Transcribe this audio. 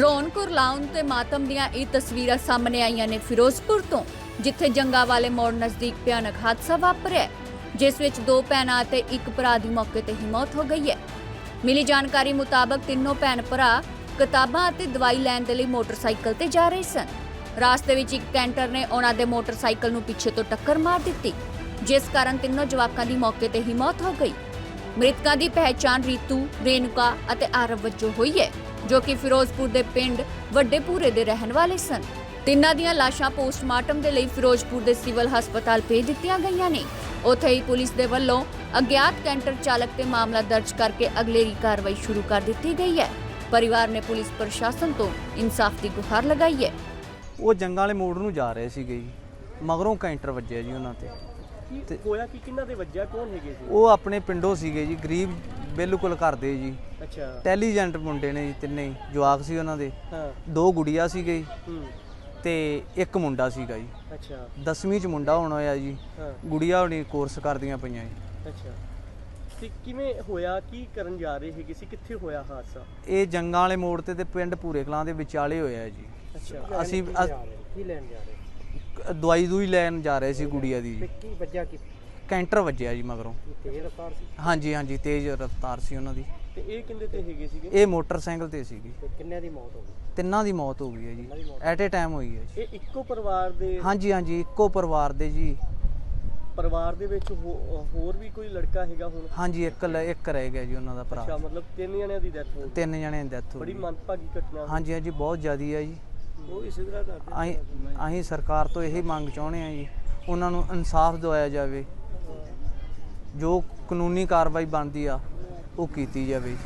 ਰੌਣਕ ਲਾਉਣ ਤੇ ਮਾਤਮ ਦੀਆਂ ਇਹ ਤਸਵੀਰਾਂ ਸਾਹਮਣੇ ਆਈਆਂ ਨੇ ਫਿਰੋਜ਼ਪੁਰ ਤੋਂ, ਜਿੱਥੇ ਜੰਗਾ ਵਾਲੇ ਮੋੜ ਨਜ਼ਦੀਕ ਭਿਆਨਕ ਹਾਦਸਾ ਵਾਪਰਿਆ ਜਿਸ ਵਿੱਚ ਦੋ ਭੈਣਾਂ ਅਤੇ ਇੱਕ ਭਰਾ ਦੀ ਮੌਕੇ ਤੇ ਹੀ ਮੌਤ ਹੋ ਗਈ ਹੈ। ਮਿਲੀ ਜਾਣਕਾਰੀ ਮੁਤਾਬਕ ਤਿੰਨੋਂ ਭੈਣ ਭਰਾ ਕਿਤਾਬਾਂ ਅਤੇ ਦਵਾਈ ਲੈਣ ਦੇ ਲਈ ਮੋਟਰਸਾਈਕਲ ਤੇ ਜਾ ਰਹੇ ਸਨ। ਰਾਸਤੇ ਵਿੱਚ ਇੱਕ ਕੈਂਟਰ ਨੇ ਉਹਨਾਂ ਦੇ ਮੋਟਰਸਾਈਕਲ ਨੂੰ ਪਿੱਛੇ ਤੋਂ ਟੱਕਰ ਮਾਰ ਦਿੱਤੀ। ਜਿਸ ਕਾਰਨ ਤਿੰਨੋਂ ਜਵਾਕਾਂ ਦੀ ਮੌਕੇ ਤੇ ਹੀ ਮੌਤ ਹੋ ਗਈ। ਮ੍ਰਿਤਕਾਂ ਦੀ ਪਹਿਚਾਣ ਰੀਤੂ ਰੇਨੁਕਾ ਅਤੇ ਆਰਵ ਵਜੋਂ ਹੋਈ ਹੈ, ਜੋ ਕਿ ਫਿਰੋਜ਼ਪੁਰ ਦੇ ਪਿੰਡ ਵੱਡੇ ਦੇ ਰਹਿਣ ਵਾਲੇ ਸਨ। ਤਿੰਨਾਂ ਦੀਆਂ ਲਾਸ਼ਾਂ ਪੋਸਟਮਾਰਟਮ ਦੇ ਲਈ ਫਿਰੋਜ਼ਪੁਰ ਦੇ ਸਿਵਲ ਹਸਪਤਾਲ ਭੇਜ ਦਿੱਤੀਆਂ ਗਈਆਂ ਨੇ। ਉੱਥੇ ਹੀ ਪੁਲਿਸ ਦੇ ਵੱਲੋਂ ਅਗਿਆਤ ਕੈਂਟਰ ਚਾਲਕ ਤੇ ਮਾਮਲਾ ਦਰਜ ਕਰਕੇ ਅਗਲੇਰੀ ਕਾਰਵਾਈ ਸ਼ੁਰੂ ਕਰ ਦਿੱਤੀ ਗਈ ਹੈ। ਪਰਿਵਾਰ ਨੇ ਪੁਲਿਸ ਪ੍ਰਸ਼ਾਸਨ ਤੋਂ ਇਨਸਾਫ ਦੀ ਗੁਹਾਰ ਲਗਾਈ ਹੈ। ਉਹ ਜੰਗਾਂ ਵਾਲੇ ਮੋੜ ਨੂੰ ਜਾ ਰਹੇ ਸੀਗੇ ਜੀ। ਮਗਰੋਂ ਕੈਂਟਰ ਵੱਜਿਆ ਜੀ ਉਹਨਾਂ ਤੇ। ਕੀ ਹੋਇਆ ਕਿ ਕਿੰਨਾ ਦੇ ਵੱਜਿਆ? ਕੌਣ ਹੈਗੇ ਸੀ? ਉਹ ਆਪਣੇ ਪਿੰਡੋਂ ਸੀਗੇ ਜੀ ਗਰੀਬ ਬਿਲਕੁਲ ਕਰਦੇ ਜੀ। ਅੱਛਾ। ਇੰਟੈਲੀਜੈਂਟ ਮੁੰਡੇ ਨੇ ਜੀ ਤਿੰਨੇ ਹੀ, ਜਵਾਕ ਸੀ ਉਹਨਾਂ ਦੇ। ਹਾਂ। ਦੋ ਗੁੜੀਆਂ ਸੀਗੇ ਜੀ ਹੂੰ। ਤੇ ਇੱਕ ਮੁੰਡਾ ਸੀਗਾ ਜੀ। ਅੱਛਾ। 10ਵੀਂ ਚ ਮੁੰਡਾ ਹੋਣਾ ਹੋਇਆ ਜੀ। ਹਾਂ। ਗੁੜੀਆ ਹੋਣੀ ਕੋਰਸ ਕਰਦੀਆਂ ਪਈਆਂ ਜੀ। ਅੱਛਾ। ਤੇ ਕਿਵੇਂ ਹੋਇਆ? ਕੀ ਕਰਨ ਜਾ ਰਹੇ ਹੈਗੇ ਸੀ? ਕਿੱਥੇ ਹੋਇਆ ਹਾਦਸਾ? ਇਹ ਜੰਗਾਂ ਵਾਲੇ ਮੋੜ ਤੇ ਤੇ ਪਿੰਡ ਭੂਰੇ ਕਲਾਂ ਦੇ ਵਿਚਾਲੇ ਹੋਇਆ ਜੀ। ਅੱਛਾ। ਅਸੀਂ ਕੀ ਲੈਣ ਜਾ ਰਹੇ? ਦਵਾਈ ਦੂਈ ਲੈਣ ਜਾ ਰਹੇ ਸੀ ਗੁੜੀਆ ਦੀ ਜੀ। ਕੀ ਵੱਜਿਆ ਕਿ? ਕੈਂਟਰ ਵੱਜਿਆ ਜੀ ਮਗਰੋਂ। ਤੇਜ਼ ਰਫ਼ਤਾਰ ਸੀ? ਹਾਂਜੀ ਹਾਂਜੀ ਤੇਜ਼ ਰਫ਼ਤਾਰ ਸੀ ਉਹਨਾਂ ਦੀ। ਤੇ ਇਹ ਕਿੰਦੇ ਤੇ ਹੈਗੇ ਸੀਗੇ? ਇਹ ਮੋਟਰਸਾਈਕਲ ਤੇ ਸੀਗੀ। ਤੇ ਕਿੰਨਿਆਂ ਦੀ ਮੌਤ ਹੋ ਗਈ? ਤਿੰਨਾਂ ਦੀ ਮੌਤ ਹੋ ਗਈ ਹੈ ਜੀ। ਐਟ ਏ ਟਾਈਮ ਹੋਈ ਹੈ ਜੀ। ਇਹ ਇੱਕੋ ਪਰਿਵਾਰ ਦੇ ਹਾਂਜੀ ਹਾਂਜੀ ਇੱਕੋ ਪਰਿਵਾਰ ਦੇ ਜੀ। ਪਰਿਵਾਰ ਦੇ ਵਿੱਚ ਹੋ- ਹੋਰ ਵੀ ਕੋਈ ਲੜਕਾ ਹੈਗਾ ਹੁਣ? ਹਾਂਜੀ ਇੱਕ ਲ- ਇੱਕ ਰਹਿ ਗਿਆ ਜੀ ਉਹਨਾਂ ਦਾ ਅੱਛਾ ਭਰਾ ਮਤਲਬ ਤਿੰਨ ਜਣਿਆਂ ਦੀ ਡੈਥ ਹੋ ਗਈ। ਤਿੰਨ ਜਣਿਆਂ ਦੀ ਡੈਥ ਹੋ ਬੜੀ ਗਈ। ਮੰਦਭਾਗੀ ਘਟਨਾ। ਹਾਂਜੀ ਹਾਂਜੀ ਬਹੁਤ ਜ਼ਿਆਦੀ ਹੈ ਜੀ। ਉਹ ਇਸੇ ਤਰ੍ਹਾਂ ਕਰਦੇ ਅਸੀਂ ਅਸੀਂ ਸਰਕਾਰ ਤੋਂ ਇਹੀ ਮੰਗ ਚਾਹੁੰਦੇ ਹਾਂ ਜੀ, ਉਹਨਾਂ ਨੂੰ ਇਨਸਾਫ ਦਿਵਾਇਆ ਜਾਵੇ। ਜੋ ਕਾਨੂੰਨੀ ਕਾਰਵਾਈ ਬਣਦੀ ਆ, ਉਹ ਕੀਤੀ ਜਾਵੇ।